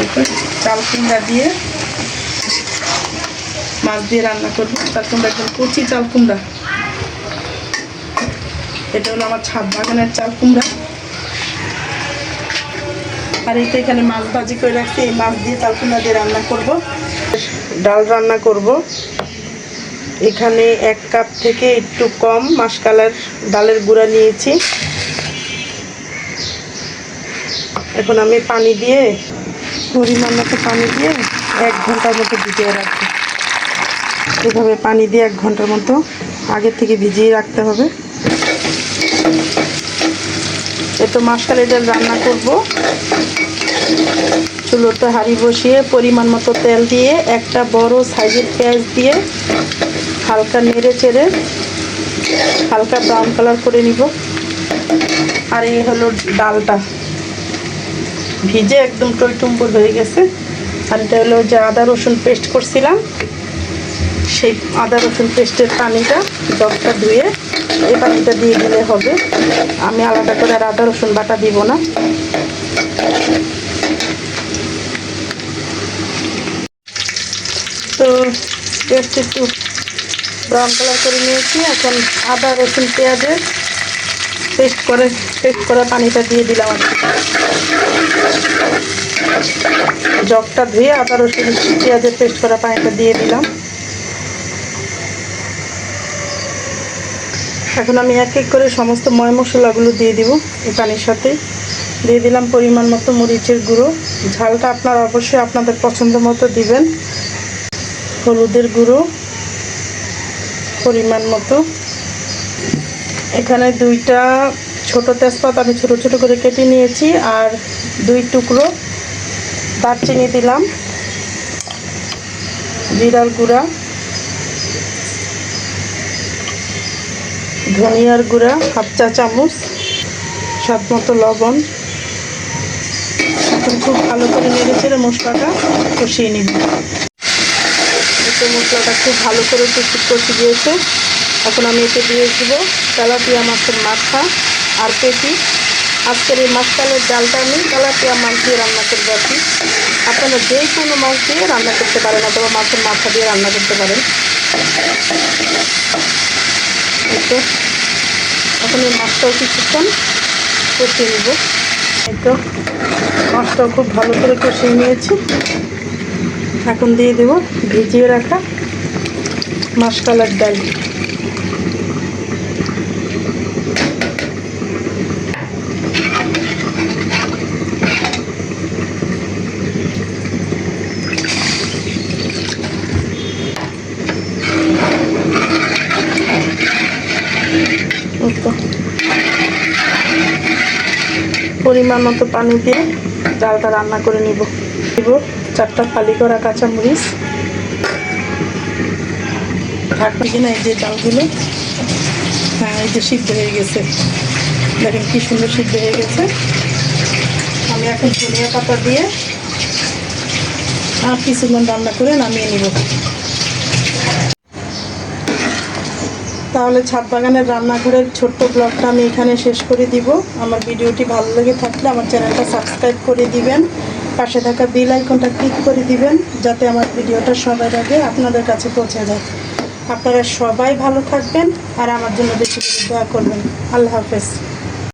এরপর চাল কুমড়া দিয়ে মাছ দিয়ে রান্না করব। চাল কুমড়া একদম কচি চাল কুমড়া। এটা হলো আমার ছাদ বাগানের চাল কুমড়া। আর তো এখানে মাছ ভাজি করে রাখছি, এই মাছ দিয়ে চাল কুমড়া দিয়ে রান্না করব। ডাল রান্না করব। এখানে এক কাপ থেকে একটু কম মাসকালার ডালের গুঁড়া নিয়েছি। এখন আমি পানি দিয়ে পরিমাণ মতো পানি দিয়ে এক ঘণ্টার মতো ভিজিয়ে রাখব। এভাবে পানি দিয়ে এক ঘণ্টার মতো আগে থেকে ভিজিয়ে রাখতে হবে। এ তো মাসকালের ডাল রান্না করব। চুলোতে হাঁড়ি বসিয়ে পরিমাণ মতো তেল দিয়ে একটা বড় সাইজের পেঁয়াজ দিয়ে হালকা নেড়ে চেড়ে হালকা ব্রাউন কালার করে নিব। আর এই হলো ডালটা। ভিজে একদম টইটুম্বুর হয়ে গেছে। আর এটা হলো যে আদা রসুন পেস্ট করছিলাম। সেই আদা রসুন পেস্টের পানিটা জগটা ধুয়ে এই পানিটা দিয়ে দিলে হবে। আমি আলাদা করে আর আদা রসুন বাটা দিব না। তো একটু ব্রাউন কালার করে নিয়েছি। এখন আদা রসুন পেঁয়াজের পেস্ট করে, পেস্ট করা পানিটা দিয়ে দিলাম জগটা ধুয়ে আদা, রসুন, পেঁয়াজের পেস্ট করা পানিটা দিয়ে দিলাম। এখন আমি এক এক করে সমস্ত ময় মশলাগুলো দিয়ে দিব এই পানির সাথে। দিয়ে দিলাম পরিমাণ মতো মরিচের গুঁড়ো। ঝালটা আপনার অবশ্যই আপনাদের পছন্দ মতো দিবেন। হলুদের গুঁড়ো পরিমাণ মতো। এখানে দুইটা ছোট তেজপাত আমি ছোট ছোট করে কেটে নিয়েছি আর দুই টুকরো দারচিনি দিলাম, জিরার গুঁড়া, ধনিয়ার গুঁড়া, হাফ চা চামচ, স্বাদ মতো লবণ। এখন খুব ভালো করে নেড়ে চেড়ে মশলাটা কষিয়ে নিব। মশলাটা খুব ভালো করে কষি কষি দিয়েছে এখন আমি এতে দিয়ে দিব তেলাপিয়া মাছের মাথা আর পেটি। আজকের এই মাছকালের ডালটা আমি তেলাপিয়া মাছ দিয়ে রান্না করব আর কি। আপনারা যে কোনো মাছ দিয়ে রান্না করতে পারেন অথবা মাছের মাথা দিয়ে রান্না করতে পারেন। তো এখন এই মাছটাও কিছুক্ষণ কষিয়ে নেব। তো, মাছটাও খুব ভালো করে কষিয়ে নিয়েছি। এখন দিয়ে দেব ভিজিয়ে রাখা মাসকালার ডাল। পরিমাণ মতো পানি দিয়ে ডালটা রান্না করে নিব। দিব চারটা ফালি করা কাঁচামরিচ। ঢাকনা কিনা এই যে ডালগুলো হ্যাঁ এই যে সিদ্ধ হয়ে গেছে। দেখেন কি সুন্দর সিদ্ধ হয়ে গেছে। আমি এখন ধনিয়া পাতা দিয়ে আর কিছুক্ষণ রান্না করে নামিয়ে নিব। তাহলে ছাদ বাগানের রান্নাঘরের ছোট্ট ব্লগটা আমি এখানে শেষ করে দিব। আমার ভিডিওটি ভালো লেগে থাকলে আমার চ্যানেলটা সাবস্ক্রাইব করে দিবেন। পাশে থাকা বেল আইকনটা ক্লিক করে দিবেন, যাতে আমার ভিডিওটা সবার আগে আপনাদের কাছে পৌঁছে যায়। আপনারা সবাই ভালো থাকবেন আর আমার জন্য বেশি বেশি দোয়া করবেন। আল্লাহ হাফেজ।